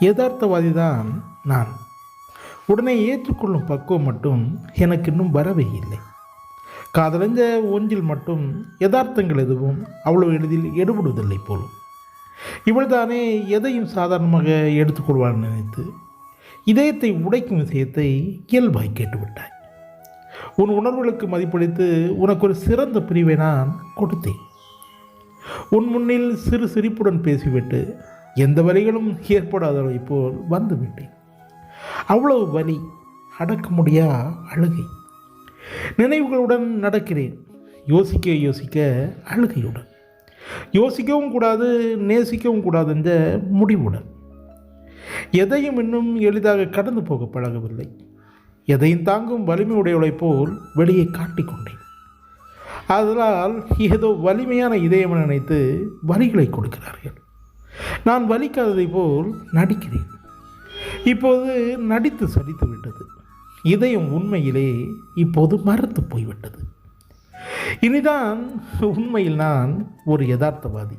யதார்த்தவாதி தான் நான். உடனே ஏற்றுக்கொள்ளும் பக்குவம் மட்டும் எனக்கு இன்னும் வரவே இல்லை. காதலஞ்ச ஒன்றில் மட்டும் யதார்த்தங்கள் எதுவும் அவ்வளவு எளிதில் எடுபடுவதில்லை போலும். இவள் தானே எதையும் சாதாரணமாக எடுத்துக்கொள்வாள் நினைத்து இதயத்தை உடைக்கும் விஷயத்தை இயல்பாய் கேட்டுவிட்டாய். உன் உணர்வுகளுக்கு மதிப்பளித்து உனக்கு ஒரு சிறந்த பிரிவை நான் கொடுத்தேன். உன் முன்னில் சிறு சிரிப்புடன் பேசிவிட்டு எந்த வலிகளும் ஏற்படாத போல் வந்து விட்டேன் அவ்வளவு வலி அடக்க முடியா அழுகை. நினைவுகளுடன் நடக்கிறேன். யோசிக்க யோசிக்க அழுகையுடன். யோசிக்கவும் கூடாது நேசிக்கவும் கூடாது என்ற முடிவுடன். எதையும் இன்னும் எளிதாக கடந்து போக பழகவில்லை. எதையும் தாங்கும் வலிமையுடையவளை போல் வெளியே காட்டிக்கொண்டேன் அதனால் ஏதோ வலிமையான இதயம் நினைத்து வலிகளை கொடுக்கிறார்கள். நான் வலிக்காததை போல் நடிக்கிறேன். இப்போது நடித்து சலித்து விட்டது. இதயம் உண்மையிலே இப்போது மறுத்து போய்விட்டது. இனிதான் உண்மையில் நான் ஒரு யதார்த்தவாதி.